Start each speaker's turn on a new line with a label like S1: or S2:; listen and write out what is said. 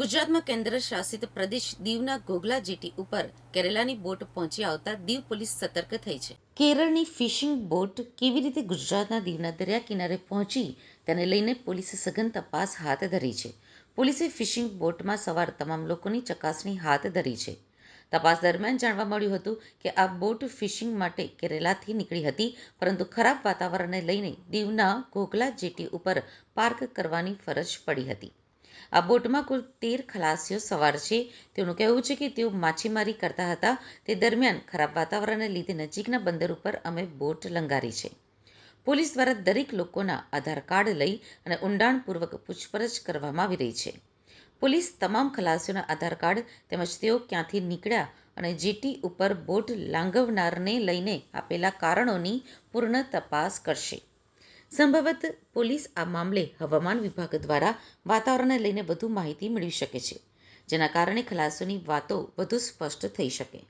S1: ગુજરાતમાં કેન્દ્ર શાસિત પ્રદેશ દીવના ગોગલા જેટી ઉપર કેરેલાની બોટ પહોંચી આવતા દીવ પોલીસ સતર્ક થઈ છે. કેરળની ફિશિંગ બોટ કેવી રીતે ગુજરાતના દીવના દરિયા કિનારે પહોંચી તેને લઈને પોલીસે સઘન તપાસ હાથ ધરી છે. પોલીસે ફિશિંગ બોટમાં સવાર તમામ લોકોની ચકાસણી હાથ ધરી છે. તપાસ દરમિયાન જાણવા મળ્યું હતું કે આ બોટ ફિશિંગ માટે કેરેલાથી નીકળી હતી, પરંતુ ખરાબ વાતાવરણને લઈને દીવના ઘોઘલા જેટી ઉપર પાર્ક કરવાની ફરજ પડી હતી. આ બોટમાં કુલ તેર ખલાસીઓ સવાર છે. તેઓનું કહેવું છે કે તેઓ માછીમારી કરતા હતા. તે દરમિયાન ખરાબ વાતાવરણને લીધે નજીકના બંદર ઉપર અમે બોટ લંગારી છે. પોલીસ દ્વારા દરેક લોકોના આધાર કાર્ડ લઈ અને ઊંડાણપૂર્વક પૂછપરછ કરવામાં આવી રહી છે. પોલીસ તમામ ખલાસીઓના આધાર કાર્ડ તેમજ તેઓ ક્યાંથી નીકળ્યા અને જેટી ઉપર બોટ લાંઘવનારને લઈને આપેલા કારણોની પૂર્ણ તપાસ કરશે. સંભવત પોલીસ આ મામલે હવામાન વિભાગ દ્વારા વાતાવરણને લઈને વધુ માહિતી મેળવી શકે છે, જેના કારણે ખલાસોની વાતો વધુ સ્પષ્ટ થઈ શકે.